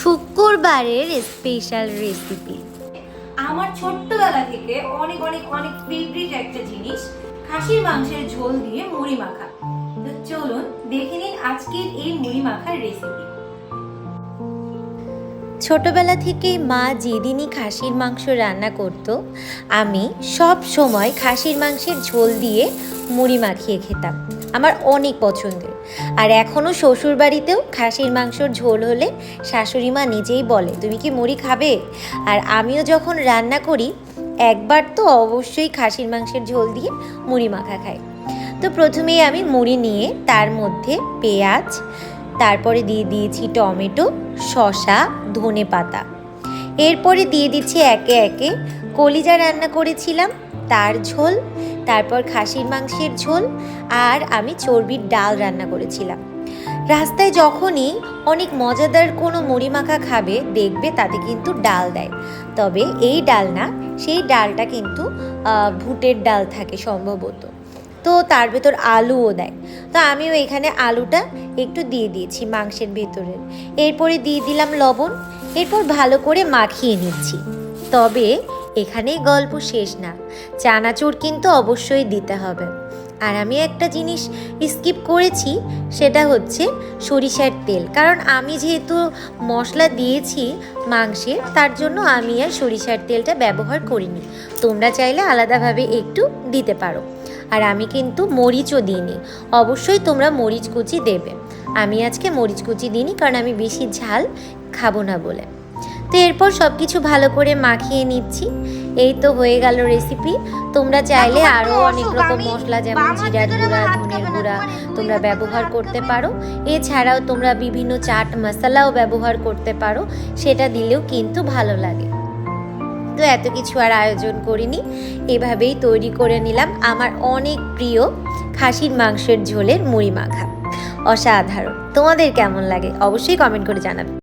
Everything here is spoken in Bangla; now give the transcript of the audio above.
শুক্রবারের স্পেশাল রেসিপি আমার ছোট্টবেলা থেকে অনেক অনেক অনেক ফেভারিট একটা জিনিস খাসির মাংসের ঝোল দিয়ে মুড়ি মাখা। তো চলুন দেখে নিন আজকের এই মুড়ি মাখার রেসিপি ছোটবেলা থেকেই মা যেদিনই খাসির মাংস রান্না করত আমি সব সময় খাসির মাংসের ঝোল দিয়ে মুড়ি মাখিয়ে খেতাম। আমার অনেক পছন্দের। আর এখনও শ্বশুর বাড়িতেও খাসির মাংসর ঝোল হলে শাশুড়ি মা নিজেই বলে, তুমি কি মুড়ি খাবে? আর আমিও যখন রান্না করি, একবার তো অবশ্যই খাসির মাংসের ঝোল দিয়ে মুড়ি মাখা খাই। তো প্রথমেই আমি মুড়ি নিয়ে তার মধ্যে পেঁয়াজ, তারপরে দিয়ে দিয়েছি টমেটো শশা ধনে পাতা এরপরে দিয়ে দিচ্ছি একে একে। কলিজা রান্না করেছিলাম তার ঝোল, তারপর খাসির মাংসের ঝোল আর আমি চর্বির ডাল রান্না করেছিলাম। রাস্তায় যখনই অনেক মজাদার কোনো মুড়ি মাখা খাবে, দেখবে তাতে কিন্তু ডাল দেয়। তবে এই ডাল না, সেই ডালটা কিন্তু ভুটের ডাল থাকে সম্ভবত। তো তার ভেতর আলুও দেয়। তো আমিও এখানে আলুটা একটু দিয়ে দিয়েছি মাংসের ভেতরে। এরপরে দিয়ে দিলাম লবণ। এরপর ভালো করে মাখিয়ে নিচ্ছি। তবে এখানেই গল্প শেষ না। চানাচুর কিন্তু অবশ্যই দিতে হবে। আর আমি একটা জিনিস স্কিপ করেছি, সেটা হচ্ছে সরিষার তেল। কারণ আমি যেহেতু মশলা দিয়েছি মাংসে তার জন্য আমি আর সরিষার তেলটা ব্যবহার করিনি। তোমরা চাইলে আলাদাভাবে একটু দিতে পারো। আর আমি কিন্তু মরিচও দিইনি। অবশ্যই তোমরা মরিচ কুচি দেবে। আমি আজকে মরিচ কুচি দিইনি, কারণ আমি বেশি ঝাল খাব না বলে। তো এরপর সব কিছু ভালো করে মাখিয়ে নিচ্ছি। এই তো হয়ে গেল রেসিপি তোমরা চাইলে আরও অনেক রকম মশলা যেমন জিরার গুঁড়া ধনের গুঁড়া তোমরা ব্যবহার করতে পারো। এছাড়াও তোমরা বিভিন্ন চাট মশলাও ব্যবহার করতে পারো। সেটা দিলেও কিন্তু ভালো লাগে। তো এত কিছু আর আয়োজন করিনি। এভাবেই তৈরি করে নিলাম আমার অনেক প্রিয় খাসির মাংসের ঝোলের মুড়ি মাখা। অসাধারণ। তোমাদের কেমন লাগে? অবশ্যই কমেন্ট করে জানাবে।